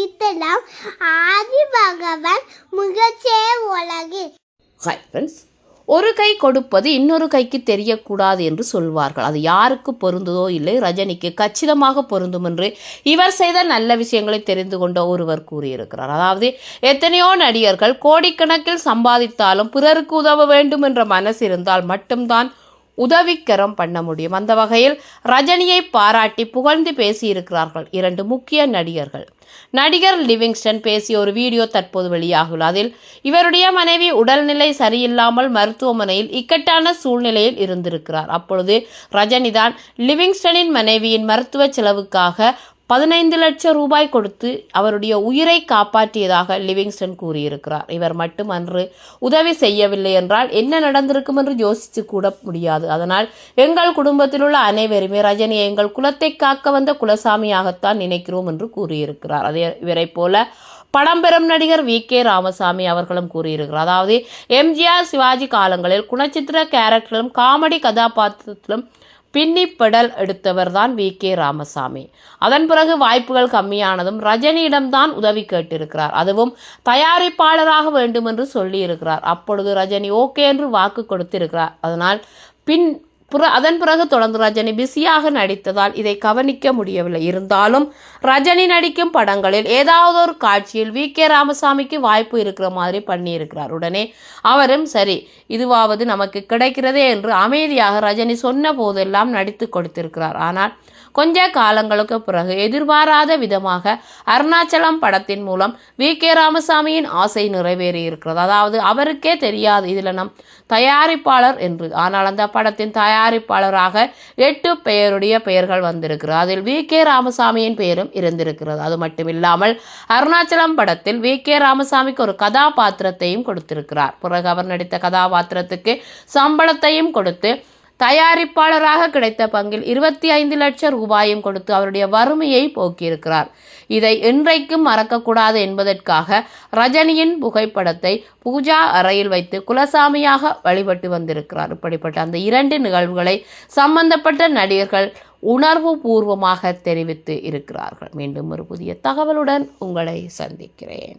அளித்தலாம் ஆதி பகவான் முகச்சே உலகு hi friends ஒரு கை கொடுப்பது இன்னொரு கைக்கு தெரியக்கூடாது என்று சொல்வார்கள். அது யாருக்கு பொருந்ததோ இல்லை ரஜினிக்கு கச்சிதமாக பொருந்தும் என்று இவர் செய்த நல்ல விஷயங்களை தெரிந்து கொண்ட ஒருவர் கூறியிருக்கிறார். அதாவது எத்தனையோ நடிகர்கள் கோடிக்கணக்கில் சம்பாதித்தாலும் பிறருக்கு உதவ வேண்டும் என்ற மனசு இருந்தால் மட்டும்தான் உதவிக்கரம் பண்ண முடியும். அந்த வகையில் ரஜினியை பாராட்டி புகழ்ந்து பேசியிருக்கிறார்கள் இரண்டு முக்கிய நடிகர்கள். நடிகர் லிவிங்ஸ்டன் பேசிய ஒரு வீடியோ தற்போது வெளியாகுள்ள அதில் இவருடைய மனைவி உடல்நிலை சரியில்லாமல் மருத்துவமனையில் இக்கட்டான சூழ்நிலையில் இருந்திருக்கிறார். அப்பொழுது ரஜினிதான் லிவிங்ஸ்டனின் மனைவியின் மருத்துவ செலவுக்காக பதினைந்து லட்சம் ரூபாய் கொடுத்து அவருடைய உயிரை காப்பாற்றியதாக லிவிங்ஸ்டன் கூறியிருக்கிறார். இவர் மட்டும் அன்று உதவி செய்யவில்லை என்றால் என்ன நடந்திருக்கும் என்று யோசித்து கூட முடியாது. அதனால் எங்கள் குடும்பத்தில் உள்ள அனைவருமே ரஜினியை எங்கள் குலத்தை காக்க வந்த குலசாமியாகத்தான் நினைக்கிறோம் என்று கூறியிருக்கிறார். அதே இவரைப் போல படம்பெறும் நடிகர் வி. கே. ராமசாமி அவர்களும் கூறியிருக்கிறார். அதாவது எம்ஜிஆர் சிவாஜி காலங்களில் குணச்சித்திர கேரக்டரிலும் காமெடி கதாபாத்திரத்திலும் பின்னிப்படல் எடுத்தவர்தான் எடுத்தவர் தான் வி. கே. ராமசாமி. அதன் பிறகு வாய்ப்புகள் கம்மியானதும் ரஜினியிடம்தான் உதவி கேட்டிருக்கிறார். அதுவும் தயாரிப்பாளராக வேண்டும் என்று சொல்லியிருக்கிறார். அப்பொழுது ரஜினி ஓகே என்று வாக்கு கொடுத்திருக்கிறார். அதனால் பின் புற அதன் பிறகு தொடர்ந்து ரஜினி பிஸியாக நடித்ததால் இதை கவனிக்க முடியவில்லை. இருந்தாலும் ரஜினி நடிக்கும் படங்களில் ஏதாவது ஒரு காட்சியில் வி. கே. ராமசாமிக்கு வாய்ப்பு இருக்கிற மாதிரி பண்ணியிருக்கிறார். உடனே அவரும் சரி இதுவாவது நமக்கு கிடைக்கிறதே என்று அமைதியாக ரஜினி சொன்ன போதெல்லாம் நடித்து கொடுத்திருக்கிறார். ஆனால் கொஞ்ச காலங்களுக்கு பிறகு எதிர்பாராத விதமாக அருணாச்சலம் படத்தின் மூலம் வி. கே. ராமசாமியின் ஆசை நிறைவேறி இருக்கிறது அதாவது அவருக்கே தெரியாது இதில் நம் தயாரிப்பாளர் என்று. ஆனால் அந்த படத்தின் தயாரிப்பாளராக எட்டு பெயருடைய பெயர்கள் வந்திருக்கிறது. அதில் வி. கே. ராமசாமியின் பெயரும் இருந்திருக்கிறது. அது மட்டும் இல்லாமல் அருணாச்சலம் படத்தில் வி. கே. ராமசாமிக்கு ஒரு கதாபாத்திரத்தையும் கொடுத்திருக்கிறார். பிறகு அவர் நடித்த கதாபாத்திரத்துக்கு சம்பளத்தையும் கொடுத்து தயாரிப்பாளராக கிடைத்த பங்கில் இருபத்தி ஐந்து லட்சம் ரூபாயும் கொடுத்து அவருடைய வறுமையை போக்கியிருக்கிறார். இதை என்றைக்கும் மறக்கக்கூடாது என்பதற்காக ரஜினியின் புகைப்படத்தை பூஜா அறையில் வைத்து குலசாமியாக வழிபட்டு வந்திருக்கிறார். இப்படிப்பட்ட அந்த இரண்டு நிகழ்வுகளை சம்பந்தப்பட்ட நடிகர்கள் உணர்வு பூர்வமாக தெரிவித்து இருக்கிறார்கள். மீண்டும் ஒரு புதிய தகவலுடன் உங்களை சந்திக்கிறேன்.